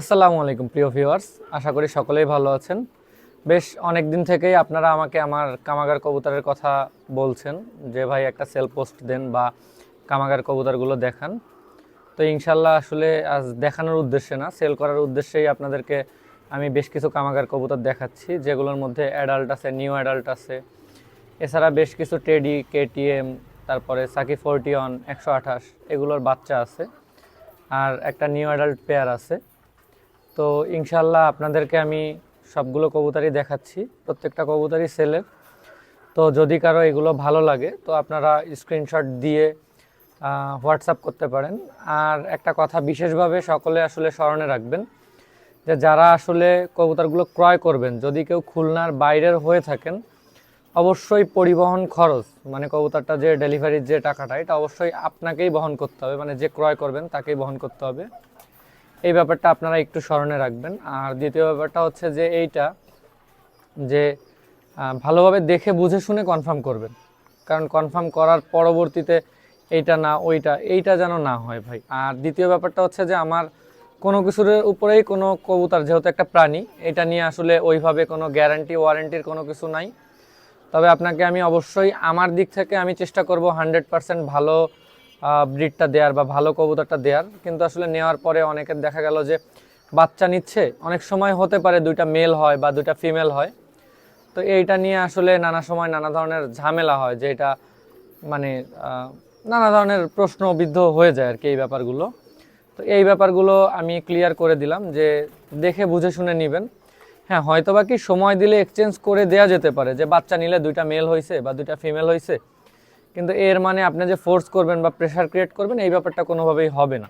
আসসালামু আলাইকুম, প্রিয় ভিউয়ার্স। আশা করি সকলেই ভালো আছেন। বেশ অনেক দিন থেকেই আপনারা আমাকে আমার কামাগার কবুতরের কথা বলছেন যে, ভাই, একটা সেল পোস্ট দেন বা কামাগার কবুতরগুলো দেখান। তো ইনশাল্লাহ আসলে আজ দেখানোর উদ্দেশ্যে না সেল করার উদ্দেশ্যেই আপনাদেরকে আমি বেশ কিছু কামাগার কবুতর দেখাচ্ছি, যেগুলোর মধ্যে অ্যাডাল্ট আছে নিউ অ্যাডাল্ট আছে। এছাড়া বেশ কিছু টেডি কেটিএম তারপরে সাকি ফোরটি ওয়ান একশো আঠাশ, এগুলোর বাচ্চা আছে। আর একটা নিউ অ্যাডাল্ট পেয়ার আছে। তো ইনশাল্লাহ আপনাদেরকে আমি সবগুলো কবুতারই দেখাচ্ছি, প্রত্যেকটা কবুতারই সেলের। তো যদি কারও এগুলো ভালো লাগে, তো আপনারা স্ক্রিনশট দিয়ে হোয়াটসঅ্যাপ করতে পারেন। আর একটা কথা বিশেষভাবে সকলে আসলে স্মরণে রাখবেন যে যারা আসলে কবুতারগুলো ক্রয় করবেন, যদি কেউ খুলনার বাইরের হয়ে থাকেন, অবশ্যই পরিবহন খরচ মানে কবুতারটা যে ডেলিভারির যে টাকাটা, এটা অবশ্যই আপনাকেই বহন করতে হবে। মানে যে ক্রয় করবেন, তাকেই বহন করতে হবে। এই ব্যাপারটা আপনারা একটু স্মরণে রাখবেন। আর দ্বিতীয় ব্যাপারটা হচ্ছে যে এইটা যে ভালোভাবে দেখে বুঝে শুনে কনফার্ম করবেন। কারণ কনফার্ম করার পরবর্তীতে এইটা না, ওইটা, এইটা যেন না হয় ভাই। আর দ্বিতীয় ব্যাপারটা হচ্ছে যে আমার কোনো কিছুর উপরেই কোনো কবুতর, যেহেতু একটা প্রাণী, এটা নিয়ে আসলে ওইভাবে কোনো গ্যারান্টি ওয়ারেন্টির কোনো কিছু নাই। তবে আপনাকে আমি অবশ্যই আমার দিক থেকে আমি চেষ্টা করব হান্ড্রেড পার্সেন্ট ভালো ব্রিডটা দেওয়ার বা ভালো কবুতরটা দেওয়ার কিন্তু আসলে নেওয়ার পরে অনেকের দেখা গেল যে বাচ্চা নিচ্ছে, অনেক সময় হতে পারে দুইটা মেল হয় বা দুইটা ফিমেল হয়। তো এইটা নিয়ে আসলে নানা সময় নানা ধরনের ঝামেলা হয় যে এটা মানে নানা ধরনের প্রশ্নবিদ্ধ হয়ে যায় আর কি এই ব্যাপারগুলো। তো এই ব্যাপারগুলো আমি ক্লিয়ার করে দিলাম যে দেখে বুঝে শুনে নেবেন। হ্যাঁ হয়তো বা কি সময় দিলে এক্সচেঞ্জ করে দেয়া যেতে পারে যে বাচ্চা নিলে দুইটা মেল হয়েছে বা দুইটা ফিমেল হয়েছে কিন্তু এর মানে আপনি যে ফোর্স করবেন বা প্রেশার ক্রিয়েট করবেন, এই ব্যাপারটা কোনোভাবেই হবে না।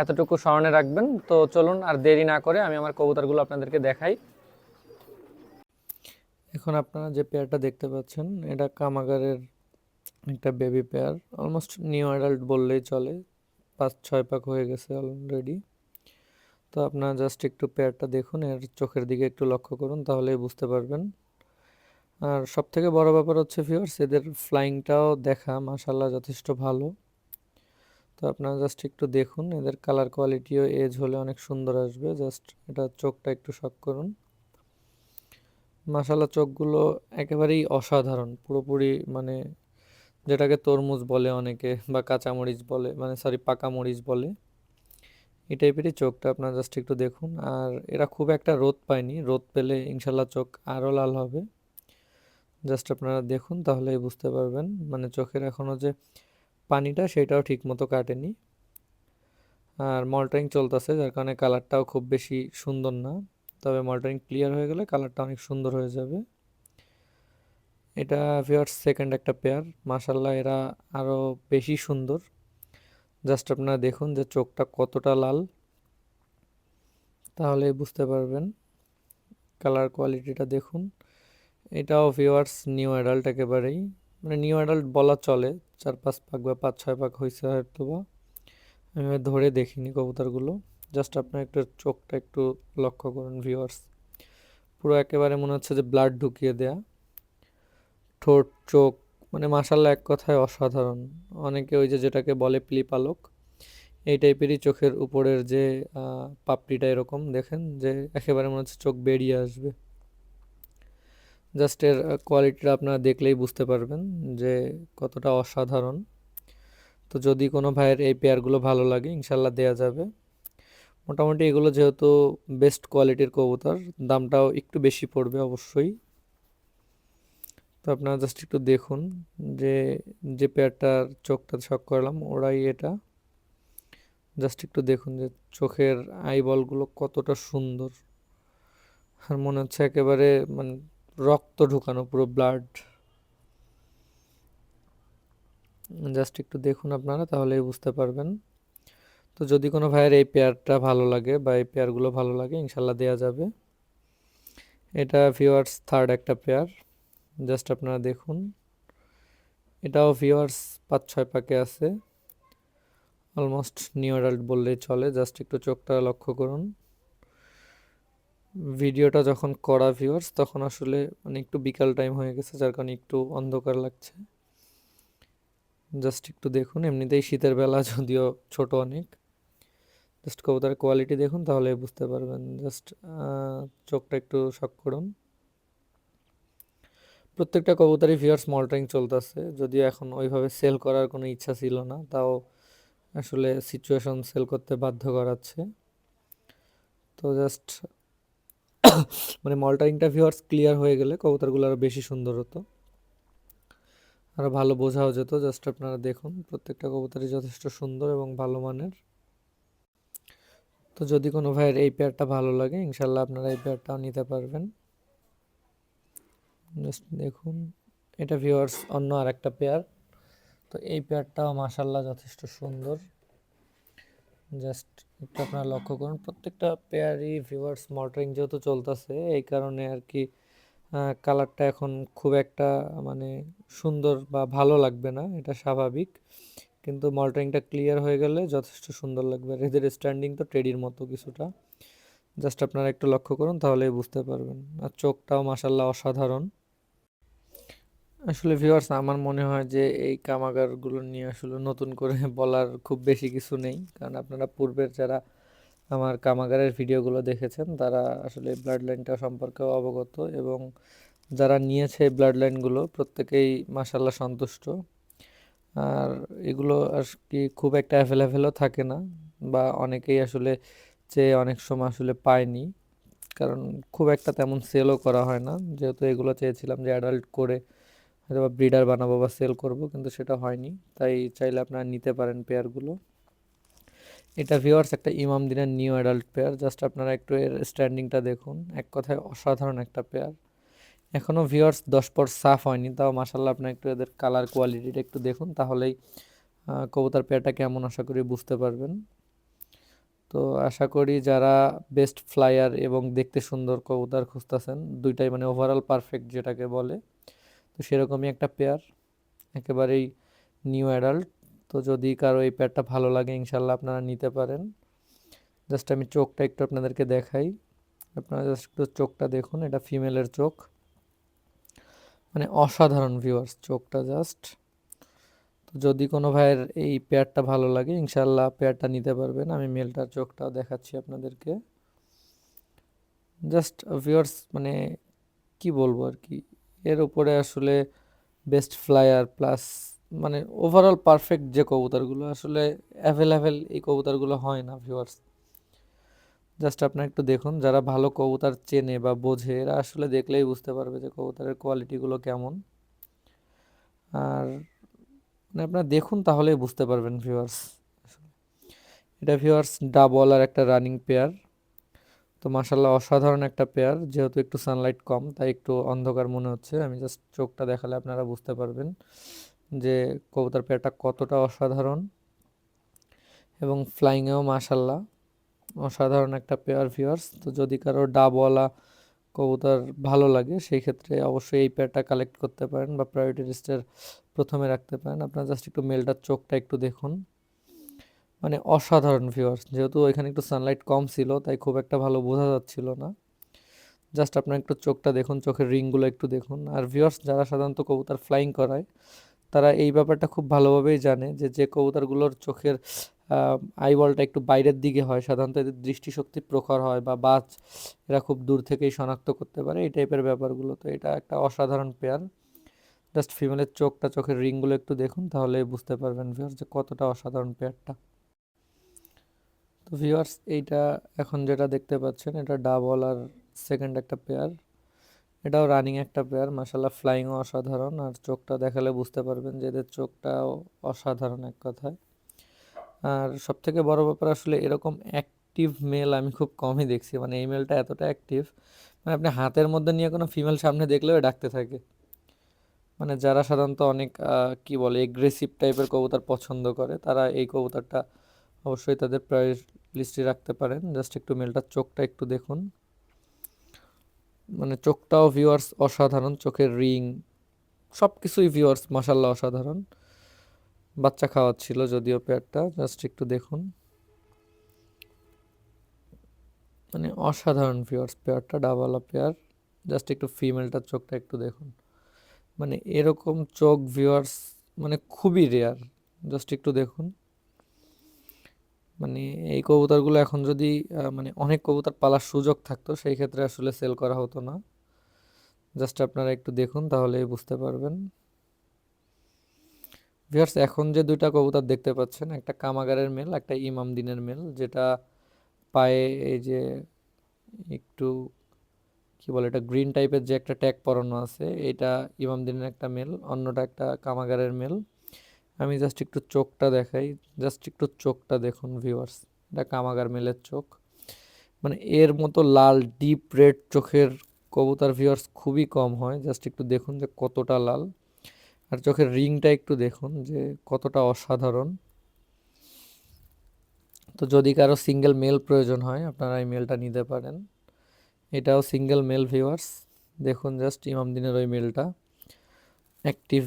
এতটুকু স্মরণে রাখবেন। তো চলুন আর দেরি না করে আমি আমার কবুতরগুলো আপনাদেরকে দেখাই। এখন আপনারা যে পেয়ারটা দেখতে পাচ্ছেন, এটা কামাগারের একটা baby pair almost new adult বললেই চলে। পাঁচ, ছয় পাক হয়ে গেছে অলরেডি তো আপনারা জাস্ট একটু পেয়ারটা দেখুন, এর চোখের দিকে একটু লক্ষ্য করুন, তাহলেই বুঝতে পারবেন। আর সব থেকে বড় ব্যাপার হচ্ছে ফিওর্স এদের ফ্লাইংটাও দেখা মাশাল্লাহ যথেষ্ট ভালো। তো আপনারা জাস্ট একটু দেখুন, এদের কালার কোয়ালিটিও এজ হলে অনেক সুন্দর আসবে জাস্ট এটা চোখটা একটু শক করুন। মাশাল্লাহ চোখগুলো একেবারেই অসাধারণ, পুরোপুরি মানে যেটাকে তরমুজ বলে অনেকে বা কাঁচামরিচ বলে মানে সরি পাকা মরিচ বলে, এই টাইপেরই চোখটা আপনারা জাস্ট একটু দেখুন। আর এরা খুব একটা রোদ পায়নি, রোদ পেলে ইনশাল্লাহ চোখ আরও লাল হবে। জাস্ট আপনারা দেখুন, তাহলেই বুঝতে পারবেন। মানে চোখের এখনও যে পানিটা, সেটাও ঠিক মতো কাটেনি। আর মল্টারিং চলতেছে, যার কারণে কালারটাও খুব বেশি সুন্দর না। তবে মল্টারিং ক্লিয়ার হয়ে গেলে কালারটা অনেক সুন্দর হয়ে যাবে। এটা ভিওয়ার্স সেকেন্ড একটা পেয়ার মাশাল্লাহ এরা আরও বেশি সুন্দর। জাস্ট আপনারা দেখুন যে চোখটা কতটা লাল। তাহলে বুঝতে পারবেন। কালার কোয়ালিটিটা দেখুন। এটাও ভিওয়ার্স নিউ অ্যাডাল্ট একেবারেই। মানে নিউ অ্যাডাল্ট বলা চলে চার পাঁচ পাক বা পাঁচ, ছয় পাক হয়েছে হয়তো বা আমি ধরে দেখিনি কবুতরগুলো। জাস্ট আপনার একটু চোখটা একটু লক্ষ্য করুন ভিউয়ার্স পুরো একেবারে মনে হচ্ছে যে ব্লাড ঢুকিয়ে দেয়া। ঠোঁট, চোখ মানে মাসাল্লাহ এক কথায় অসাধারণ। অনেকে ওই যে যেটাকে বলে প্লিপালক এই টাইপেরই চোখের উপরের যে পাপড়িটা এরকম, দেখেন যে একেবারে মনে হচ্ছে চোখ বেরিয়ে আসবে। জাস্ট এর কোয়ালিটিটা আপনারা দেখলেই বুঝতে পারবেন যে কতটা অসাধারণ। তো যদি কোনো ভাইয়ের এই পেয়ারগুলো ভালো লাগে, ইনশাল্লাহ দেয়া যাবে। মোটামুটি এগুলো যেহেতু বেস্ট কোয়ালিটির কবুতর, দামটাও একটু বেশি পড়বে অবশ্যই। তো আপনারা জাস্ট একটু দেখুন যে যে পেয়ারটার চোখটা শক করলাম, ওরাই এটা। জাস্ট একটু দেখুন যে চোখের আইবলগুলো কতটা সুন্দর। আর মনে হচ্ছে একেবারে মানে রক্ত ঢুকানো, পুরো ব্লাড জাস্ট একটু দেখুন আপনারা, তাহলেই বুঝতে পারবেন। তো যদি কোনো ভাইয়ের এই পেয়ারটা ভালো লাগে বা এই পেয়ারগুলো ভালো লাগে, ইনশাল্লাহ দেওয়া যাবে। এটা ভিওয়ার্স থার্ড একটা পেয়ার জাস্ট আপনারা দেখুন। এটাও ভিওয়ার্স পাঁচ ছয় পাকে আছে। অলমোস্ট নিউ অ্যাডাল্ট বললেই চলে। জাস্ট একটু চোখটা লক্ষ্য করুন। ভিডিওটা যখন করা ভিউয়ার্স তখন আসলে মানে একটু বিকাল টাইম হয়ে গেছে, যার কারণে একটু অন্ধকার লাগছে। জাস্ট একটু দেখুন, এমনিতেই শীতের বেলা যদিও ছোট অনেক। জাস্ট কবুতরের কোয়ালিটি দেখুন, তাহলে বুঝতে পারবেন। জাস্ট চোখটা একটু শক করুন। প্রত্যেকটা কবুতরই ভিউয়ার্স মল্টারিং চলতেছে। যদিও এখন ওইভাবে সেল করার কোনো ইচ্ছা ছিল না, তাও আসলে সিচুয়েশন সেল করতে বাধ্য করাচ্ছে। তো জাস্ট মানে মল্টারিংটা ভিউয়ার্স ক্লিয়ার হয়ে গেলে কবুতরগুলো আরও বেশি সুন্দর হতো। আরও ভালো বোঝাও যেত জাস্ট আপনারা দেখুন, প্রত্যেকটা কবুতরই যথেষ্ট সুন্দর এবং ভালো মানের। তো যদি কোনো ভাইয়ের এই পেয়ারটা ভালো লাগে, ইনশাল্লাহ আপনারা এই পেয়ারটাও নিতে পারবেন। জাস্ট দেখুন, এটা ভিউয়ার্স অন্য আর একটা পেয়ার তো এই পেয়ারটাও মাসাল্লাহ যথেষ্ট সুন্দর। জাস্ট একটু আপনারা লক্ষ্য করুন, প্রত্যেকটা পেয়ারই ভিউয়ার্স মল্টারিং যেহেতু চলতেছে, এই কারণে আর কি কালারটা এখন খুব একটা মানে সুন্দর বা ভালো লাগবে না, এটা স্বাভাবিক। কিন্তু মল্টারিংটা ক্লিয়ার হয়ে গেলে যথেষ্ট সুন্দর লাগবে, আর এদের স্ট্যান্ডিং তো টেডির মতো কিছুটা। জাস্ট আপনারা একটু লক্ষ্য করুন, তাহলেই বুঝতে পারবেন। আর চোখটাও মাসাল্লাহ অসাধারণ। আসলে ভিউয়ার্স আমার মনে হয় যে এই কামাগারগুলো নিয়ে আসলে নতুন করে বলার খুব বেশি কিছু নেই। কারণ আপনারা পূর্বের যারা আমার কামাগারের ভিডিওগুলো দেখেছেন, তারা আসলে ব্লাড লাইনটা সম্পর্কেও অবগত এবং যারা নিয়েছে ব্লাড লাইনগুলো প্রত্যেকেই মাসাল্লাহ সন্তুষ্ট। আর এগুলো আর কি খুব একটা অ্যাভেলেবেলও থাকে না বা অনেকেই আসলে চেয়ে অনেক সময় আসলে পায়নি। কারণ খুব একটা তেমন সেলও করা হয় না। যেহেতু এগুলো চেয়েছিলাম যে অ্যাডাল্ট করে হয়তো বা ব্রিডার বানাবো বা সেল করব, কিন্তু সেটা হয়নি। তাই চাইলে আপনারা নিতে পারেন পেয়ারগুলো এটা ভিওয়ার্স একটা ইমাম দিনের নিউ অ্যাডাল্ট পেয়ার জাস্ট আপনারা একটু এর স্ট্যান্ডিংটা দেখুন। এক কথায় অসাধারণ একটা পেয়ার এখনও ভিওয়ার্স দশ পর সাফ হয়নি, তাও মাসাল্লাহ আপনি একটু এদের কালার কোয়ালিটিটা একটু দেখুন, তাহলেই কবুতার পেয়ারটা কেমন আশা করি বুঝতে পারবেন। তো আশা করি যারা বেস্ট ফ্লায়ার এবং দেখতে সুন্দর কবুতার খুঁজতেছেন, দুইটাই মানে ওভারঅল পারফেক্ট যেটাকে বলে তো সেরকমই একটা পেয়ার একেবারেই নিউ অ্যাডাল্ট তো যদি কারও এই পেয়ারটা ভালো লাগে, ইনশাল্লাহ আপনারা নিতে পারেন। জাস্ট আমি চোখটা একটু আপনাদেরকে দেখাই। আপনারা জাস্ট একটু চোখটা দেখুন, এটা ফিমেলের চোখ। মানে অসাধারণ ভিউয়ার্স চোখটা জাস্ট তো যদি কোনো ভাইয়ের এই পেয়ারটা ভালো লাগে, ইনশাল্লাহ পেয়ারটা নিতে পারবেন। আমি মেলটার চোখটাও দেখাচ্ছি আপনাদেরকে। জাস্ট ভিউয়ার্স মানে কি বলব আর কি? এর উপরে আসলে বেস্ট ফ্লায়ার প্লাস মানে ওভারঅল পারফেক্ট যে কবুতরগুলো, আসলে অ্যাভেলেবেল এই কবুতরগুলো হয় না ভিউয়ার্স জাস্ট আপনার একটু দেখুন, যারা ভালো কবুতর চেনে বা বোঝে, এরা আসলে দেখলেই বুঝতে পারবে যে কবুতরের কোয়ালিটিগুলো কেমন। আর মানে আপনারা দেখুন তাহলেই বুঝতে পারবেন ভিউয়ার্স এটা ভিউয়ার্স ডাবল আর একটা রানিং পেয়ার তো মাসাল্লাহ অসাধারণ একটা পেয়ার যেহেতু একটু সানলাইট কম, তাই একটু অন্ধকার মনে হচ্ছে। আমি জাস্ট চোখটা দেখালে আপনারা বুঝতে পারবেন যে কবুতর পেয়ারটা কতটা অসাধারণ এবং ফ্লাইংয়েও মাসাল্লাহ অসাধারণ একটা পেয়ার ভিউয়ার্স তো যদি কারও ডাবওয়ালা কবুতর ভালো লাগে, সেই ক্ষেত্রে অবশ্যই এই পেয়ারটা কালেক্ট করতে পারেন বা প্রায়োরিটি লিস্টের প্রথমে রাখতে পারেন। আপনারা জাস্ট একটু মেলটার চোখটা একটু দেখুন। মানে অসাধারণ ভিউয়ার্স যেহেতু এখানে একটু সানলাইট কম ছিল, তাই খুব একটা ভালো বোঝা যাচ্ছিল না। জাস্ট আপনার একটু চোখটা দেখুন, চোখের রিংগুলো একটু দেখুন। আর ভিউয়ার্স যারা সাধারণত কবুতর ফ্লাইং করায়, তারা এই ব্যাপারটা খুব ভালোভাবেই জানে যে যে কবুতরগুলোর চোখের আইবলটা একটু বাইরের দিকে হয়, সাধারণত এদের দৃষ্টিশক্তি প্রখর হয় বা বাজ এরা খুব দূর থেকেই শনাক্ত করতে পারে, এই টাইপের ব্যাপারগুলো। তো এটা একটা অসাধারণ পেয়ার জাস্ট ফিমেলের চোখটা, চোখের রিংগুলো একটু দেখুন, তাহলে বুঝতে পারবেন ভিউয়ার্স যে কতটা অসাধারণ পেয়ারটা তো ভিউয়ার্স এইটা এখন যেটা দেখতে পাচ্ছেন, এটা ডাবল আর সেকেন্ড একটা পেয়ার এটাও রানিং একটা পেয়ার মাসাল্লাহ ফ্লাইংও অসাধারণ। আর চোখটা দেখালে বুঝতে পারবেন যে এদের চোখটাও অসাধারণ এক কথায়। আর সব থেকে বড় ব্যাপার আসলে এরকম অ্যাক্টিভ মেল আমি খুব কমই দেখছি। মানে এই মেলটা এতটা অ্যাক্টিভ মানে আপনি হাতের মধ্যে নিয়ে কোনো ফিমেল সামনে দেখলেও ডাকতে থাকে। মানে যারা সাধারণত অনেক কি বলে এগ্রেসিভ টাইপের কবুতর পছন্দ করে, তারা এই কবুতরটা অবশ্যই তাদের প্রাইস লিস্টে রাখতে পারেন। জাস্ট একটু মেলটার চোখটা একটু দেখুন। মানে চোখটাও ভিউয়ার্স অসাধারণ, চোখের রিং সব কিছুই ভিউয়ার্স মাসাল্লাহ অসাধারণ। বাচ্চা খাওয়াচ্ছিল যদিও পেয়ারটা জাস্ট একটু দেখুন। মানে অসাধারণ ভিউয়ার্স পেয়ারটা ডাবালা পেয়ার জাস্ট একটু ফিমেলটার চোখটা একটু দেখুন। মানে এরকম চোখ ভিউয়ার্স মানে খুবই রেয়ার জাস্ট একটু দেখুন। মানে এই কবুতরগুলো এখন যদি মানে অনেক কবুতর পালার সুযোগ থাকতো, সেই ক্ষেত্রে আসলে সেল করা হতো না। জাস্ট আপনারা একটু দেখুন, তাহলেই বুঝতে পারবেন। ভিউয়ার্স এখন যে দুইটা কবুতর দেখতে পাচ্ছেন, একটা কামাগারের মেল একটা ইমাম দিনের মেল যেটা পায়ে এই যে একটু, কি বলে এটা গ্রিন টাইপের যে একটা ট্যাগ পরানো আছে, এটা ইমাম দিনের একটা মেল অন্যটা একটা কামাগারের মেল আমি জাস্ট একটু চোখটা দেখাই জাস্ট একটু চোখটা দেখুন ভিউয়ার্স এটা কামাগার মেলের চোখ। মানে এর মতো লাল ডিপ রেড চোখের কবুতর ভিউয়ার্স খুবই কম হয় জাস্ট একটু দেখুন যে কতটা লাল। আর চোখের রিংটা একটু দেখুন যে কতটা অসাধারণ। তো যদি কারও সিঙ্গেল মেল প্রয়োজন হয়, আপনারা এই মেলটা নিতে পারেন। এটাও সিঙ্গেল মেল ভিউয়ার্স দেখুন জাস্ট ইমাম দিনের ওই মেলটা অ্যাক্টিভ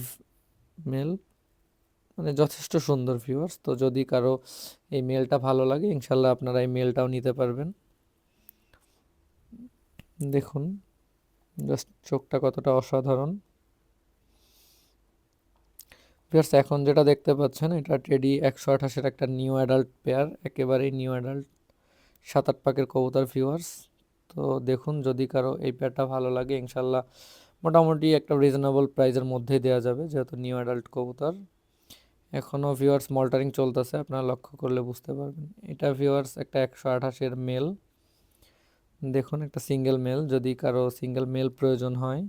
মেল মানে যথেষ্ট সুন্দর ভিউয়ার্স তো যদি কারও এই মেলটা ভালো লাগে, ইনশাল্লাহ আপনারা এই মেলটাও নিতে পারবেন। দেখুন জাস্ট চোখটা কতটা অসাধারণ। ভিউয়ার্স এখন যেটা দেখতে পাচ্ছেন, এটা টেডি একশো আঠাশের একটা নিউ অ্যাডাল্ট পেয়ার একেবারেই নিউ অ্যাডাল্ট সাত আট পাকের কবুতর ভিউয়ার্স তো দেখুন, যদি কারও এই পেয়ারটা ভালো লাগে, ইনশাল্লাহ মোটামুটি একটা রিজনেবল প্রাইজের মধ্যেই দেওয়া যাবে, যেহেতু নিউ অ্যাডাল্ট কবুতর। এখনও ভিউয়ার্স মল্টারিং চলতেছে, আপনারা লক্ষ্য করলে বুঝতে পারবেন। এটা ভিউয়ার্স একটা একশো আঠাশের মেল দেখুন, একটা সিঙ্গেল মেল যদি কারও সিঙ্গেল মেল প্রয়োজন হয়,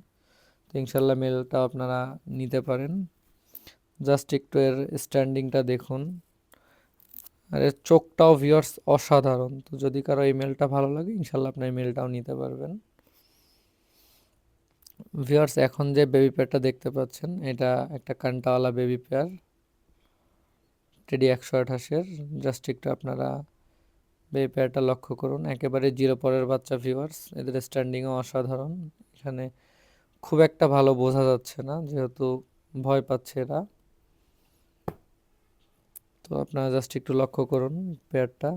তো ইনশাল্লাহ মেলটা আপনারা নিতে পারেন। জাস্ট একটু এর স্ট্যান্ডিংটা দেখুন। আর এর চোখটাও ভিউয়ার্স অসাধারণ। তো যদি কারও এই মেলটা ভালো লাগে, ইনশাল্লাহ আপনার এই মেলটাও নিতে পারবেন। ভিউয়ার্স এখন যে বেবি পেয়ারটা দেখতে পাচ্ছেন, এটা একটা কান্টাওয়ালা বেবি পেয়ার টেডি একশো আঠাশের। জাস্ট একটু আপনারা বেবি পেয়ারটা লক্ষ্য করুন। একেবারে জিরো পরের বাচ্চা ভিউয়ার্স এদের স্ট্যান্ডিংও অসাধারণ। এখানে খুব একটা ভালো বোঝা যাচ্ছে না, যেহেতু ভয় পাচ্ছে এরা। তো আপনারা জাস্ট একটু লক্ষ্য করুন পেয়ারটা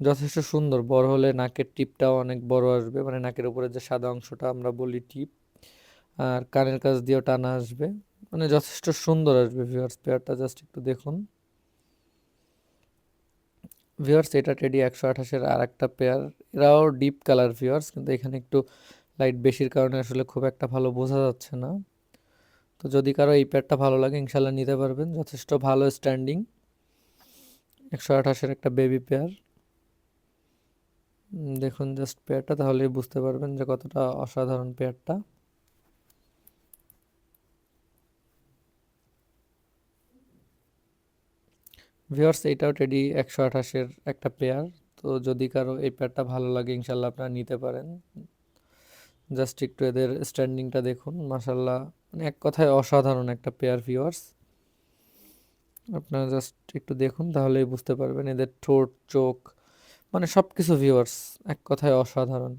যথেষ্ট সুন্দর, বড় হলে নাকের টিপটাও অনেক বড় আসবে। মানে নাকের উপরে যে সাদা অংশটা আমরা বলি টিপ, আর কানের কাছ দিয়েও টানা আসবে। মানে যথেষ্ট সুন্দর আসবে ভিউয়ার্স পেয়ারটা জাস্ট একটু দেখুন। ভিউয়ার্স এটা টেডি একশো আঠাশের আর একটা পেয়ার এরাও ডিপ কালার ভিউয়ার্স কিন্তু এখানে একটু লাইট বেশির কারণে আসলে খুব একটা ভালো বোঝা যাচ্ছে না। তো যদি কারও এই পেয়ারটা ভালো লাগে ইনশাল্লাহ নিতে পারবেন। যথেষ্ট ভালো স্ট্যান্ডিং একশো আঠাশের একটা বেবি পেয়ার দেখুন জাস্ট পেয়ারটা তাহলে বুঝতে পারবেন যে কতটা অসাধারণ পেয়ারটা ভিওর্স এটাও টেডি একশো আঠাশের একটা পেয়ার তো যদি কারও এই পেয়ারটা ভালো লাগে ইনশাল্লাহ আপনারা নিতে পারেন। জাস্ট একটু এদের স্ট্যান্ডিংটা দেখুন মাসাল্লাহ মানে এক কথায় অসাধারণ একটা পেয়ার ভিওয়ার্স আপনারা জাস্ট একটু দেখুন, তাহলেই বুঝতে পারবেন এদের ঠোঁট, চোখ মানে সব কিছু ভিউয়ার্স এক কথায় অসাধারণ।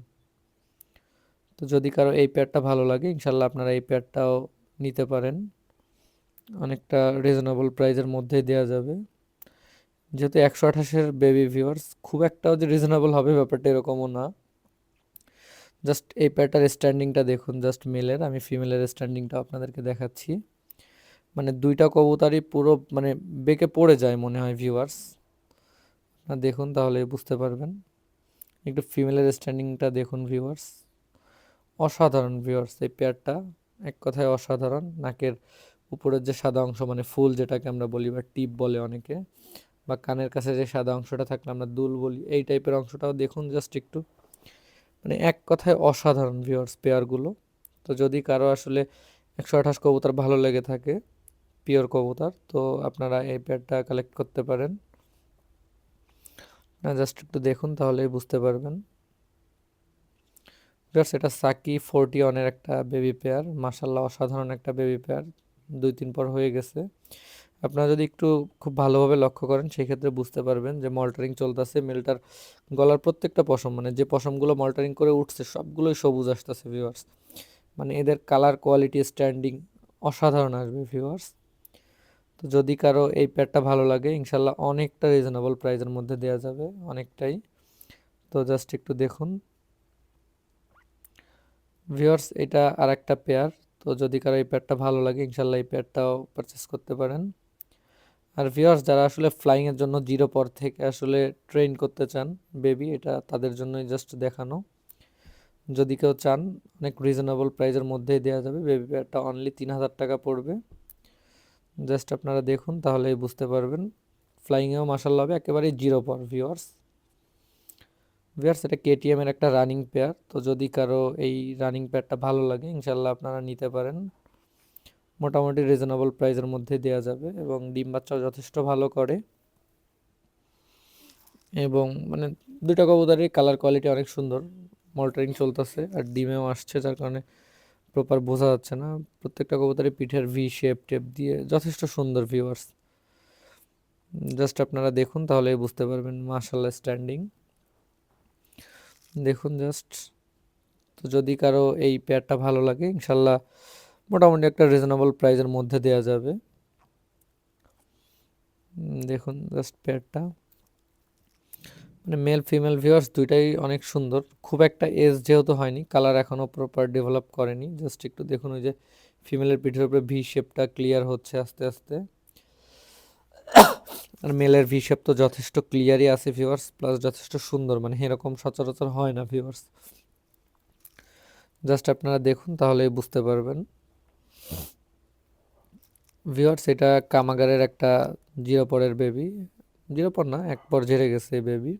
তো যদি কারও এই প্যাডটা ভালো লাগে ইনশাল্লাহ আপনারা এই প্যাডটাও নিতে পারেন। অনেকটা রিজনেবল প্রাইজের মধ্যেই দেওয়া যাবে। যেহেতু একশো আঠাশের বেবি ভিউয়ার্স খুব একটাও যে রিজনেবল হবে ব্যাপারটা এরকমও না। জাস্ট এই প্যাডটার স্ট্যান্ডিংটা দেখুন জাস্ট মেলের আমি ফিমেলের স্ট্যান্ডিংটা আপনাদেরকে দেখাচ্ছি। মানে দুইটা কবুতারই পুরো মানে বেঁকে পড়ে যায় মনে হয় ভিউয়ার্স আপনারা দেখুন তাহলে বুঝতে পারবেন। একটু ফিমেলের স্ট্যান্ডিংটা দেখুন ভিউয়ার্স অসাধারণ ভিউয়ার্স এই পেয়ারটা এক কথায় অসাধারণ। নাকের উপরের যে সাদা অংশ মানে ফুল যেটাকে আমরা বলি বা টিপ বলে অনেকে। বা কানের কাছে যে সাদা অংশটা থাকলে আমরা দুল বলি, এই টাইপের অংশটাও দেখুন জাস্ট একটু। মানে এক কথায় অসাধারণ ভিউয়ার্স পেয়ারগুলো তো যদি কারও আসলে একশো আঠাশ কবুতর ভালো লেগে থাকে পিওর কবুতর, তো আপনারা এই পেয়ারটা কালেক্ট করতে পারেন। জাস্ট একটু দেখুন তাহলেই বুঝতে পারবেন। জাস্ট এটা সাকি ফোরটি ওয়ানের একটা বেবি পেয়ার মাসাল্লাহ অসাধারণ একটা বেবি পেয়ার দুই, তিন পর হয়ে গেছে। আপনারা যদি একটু খুব ভালোভাবে লক্ষ্য করেন সেই ক্ষেত্রে বুঝতে পারবেন যে মল্টারিং চলতেছে, মেলটার গলার প্রত্যেকটা পশম মানে যে পশমগুলো মল্টারিং করে উঠছে, সবগুলোই সবুজ আসতেছে ভিউয়ার্স মানে এদের কালার কোয়ালিটি স্ট্যান্ডিং অসাধারণ আসবে ভিউয়ার্স তো যদি কারও এই প্যাডটা ভালো লাগে ইনশাল্লাহ অনেকটা রিজনেবল প্রাইজের মধ্যে দেওয়া যাবে, অনেকটাই। তো জাস্ট একটু দেখুন। ভিউয়ার্স এটা আর একটা পেয়ার তো যদি কারও এই প্যাডটা ভালো লাগে ইনশাল্লাহ এই প্যাডটাও পারচেস করতে পারেন। আর ভিউয়ার্স যারা আসলে ফ্লাইং এর জন্য জিরো পর থেকে আসলে ট্রেন করতে চান বেবি এটা তাদের জন্যই জাস্ট দেখানো। যদি কেউ চান, অনেক রিজনেবল প্রাইজের মধ্যেই দেওয়া যাবে। বেবি পেয়ারটা অনলি তিন হাজার টাকা পড়বে। জাস্ট আপনারা দেখুন, তাহলেই বুঝতে পারবেন। ফ্লাইংয়েও মাসাল্লাহ হবে, একেবারেই জিরো পর ভিউয়ার্স ভিউয়ার্স এটা কেটিএম এর একটা রানিং পেয়ার তো যদি কারও এই রানিং পেয়ারটা ভালো লাগে ইনশাল্লাহ আপনারা নিতে পারেন। মোটামুটি রিজনেবল প্রাইসের মধ্যে দেওয়া যাবে এবং ডিম বাচ্চাও যথেষ্ট ভালো করে। এবং মানে দুটা কবুতরের কালার কোয়ালিটি অনেক সুন্দর। মল্টারিং চলতেছে আর ডিমেও আসছে, যার কারণে প্রপার বোঝা যাচ্ছে না। প্রত্যেকটা কবুতরের পিঠের ভি শেপ টেপ দিয়ে যথেষ্ট সুন্দর ভিউয়ার্স জাস্ট আপনারা দেখুন তাহলে বুঝতে পারবেন মার্শাল্লাহ স্ট্যান্ডিং দেখুন জাস্ট তো যদি কারও এই পেয়ারটা ভালো লাগে ইনশাল্লাহ মোটামুটি একটা রিজনেবল প্রাইসের মধ্যে দেওয়া যাবে। দেখুন জাস্ট পেয়ারটা মানে মেল ফিমেল ভিউয়ার্স দুইটাই অনেক সুন্দর। খুব একটা এজ যেহেতু হয়নি কালার এখনও প্রপার ডেভেলপ করেনি। জাস্ট একটু দেখুন ওই যে ফিমেলের পিঠের উপরে ভি শেপটা ক্লিয়ার হচ্ছে আস্তে আস্তে। আর মেলের ভি শেপ তো যথেষ্ট ক্লিয়ারই আছে ভিউয়ার্স প্লাস যথেষ্ট সুন্দর। মানে এরকম সচরাচর হয় না ভিউয়ার্স জাস্ট আপনারা দেখুন, তাহলেই বুঝতে পারবেন। ভিউয়ার্স এটা কামাগারের একটা জিরো পরের বেবি জিরো পর না, এক পর ঝেড়ে গেছে বেবি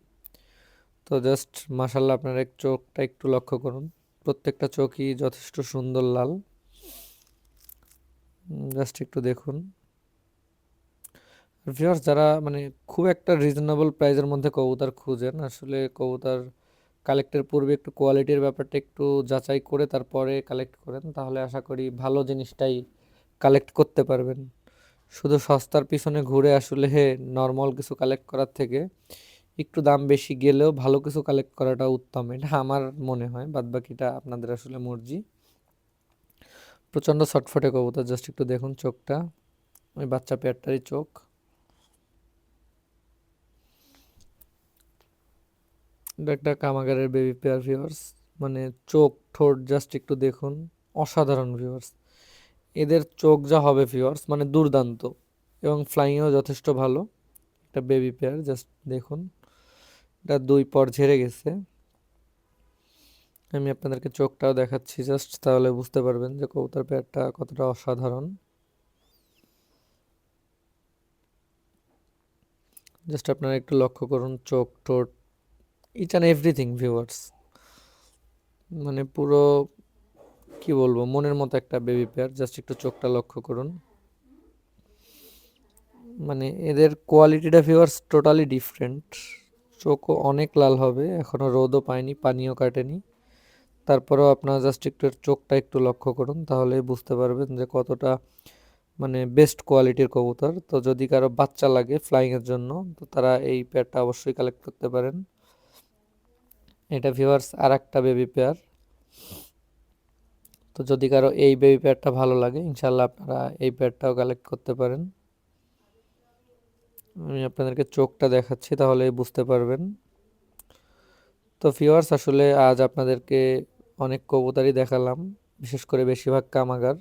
তো জাস্ট মাসাল্লাহ আপনার এক চোখটা একটু লক্ষ্য করুন। প্রত্যেকটা চোখই যথেষ্ট সুন্দর লাল। জাস্ট একটু দেখুন। ভিউয়ার্স যারা মানে খুব একটা রিজনেবল প্রাইজের মধ্যে কবুতর খুঁজেন, আসলে কবুতর কালেক্টের পূর্বে একটু কোয়ালিটির ব্যাপারটা একটু যাচাই করে তারপরে কালেক্ট করেন, তাহলে আশা করি ভালো জিনিসটাই কালেক্ট করতে পারবেন। শুধু সস্তার পিছনে ঘুরে আসলে নর্মাল কিছু কালেক্ট করার থেকে একটু দাম বেশি গেলেও ভালো কিছু কালেক্ট করাটা উত্তম, এটা আমার মনে হয়, বাদবাকিটা আপনাদের আসলে মর্জি। প্রচণ্ড ছটফটে কবুতর জাস্ট একটু দেখুন চোখটা, ওই বাচ্চা পেয়ারটারই চোখ। একটা কামাগারের বেবি পেয়ার ভিউয়ার্স মানে চোখ ঠোঁট জাস্ট একটু দেখুন, অসাধারণ ভিউয়ার্স এদের চোখ যা হবে ভিউয়ার্স মানে দুর্দান্ত এবং ফ্লাইংও যথেষ্ট ভালো। একটা বেবি পেয়ার জাস্ট দেখুন। এটা দুই পর ঝেড়ে গেছে। আমি আপনাদেরকে চোখটাও দেখাচ্ছি জাস্ট তাহলে বুঝতে পারবেন যে কবুতর পেয়ারটা কতটা অসাধারণ। জাস্ট আপনারা একটু লক্ষ্য করুন, চোখ, ঠোঁট ইচ অ্যান্ড এভরিথিং ভিউয়ার্স মানে পুরো, কি বলব, মনের মতো একটা বেবি পেয়ার জাস্ট একটু চোখটা লক্ষ্য করুন। মানে এদের কোয়ালিটিটা ভিউয়ার্স টোটালি ডিফারেন্ট চোখও অনেক লাল হবে এখনও রোদও পায়নি, পানিও কাটেনি। তারপরেও আপনারা জাস্ট একটু চোখটা একটু লক্ষ্য করুন, তাহলে বুঝতে পারবেন যে কতটা মানে বেস্ট কোয়ালিটির কবুতর। তো যদি কারও বাচ্চা লাগে ফ্লাইংয়ের জন্য, তো তারা এই পেয়ারটা অবশ্যই কালেক্ট করতে পারেন। এটা ভিউয়ার্স আর একটা বেবি পেয়ার তো যদি কারও এই বেবি পেয়ারটা ভালো লাগে ইনশাল্লাহ আপনারা এই পেয়ারটাও কালেক্ট করতে পারেন। আমি আপনাদেরকে চোখটা দেখাচ্ছি তাহলে বুঝতে পারবেন। তো ভিউয়ার্স আসলে আজ আপনাদেরকে অনেক কবুতারই দেখালাম, বিশেষ করে বেশিরভাগ কামাগার।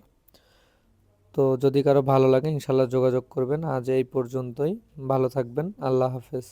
তো যদি কারও ভালো লাগে ইনশাল্লাহ যোগাযোগ করবেন। আজ এই পর্যন্তই। ভালো থাকবেন। আল্লাহ হাফেজ।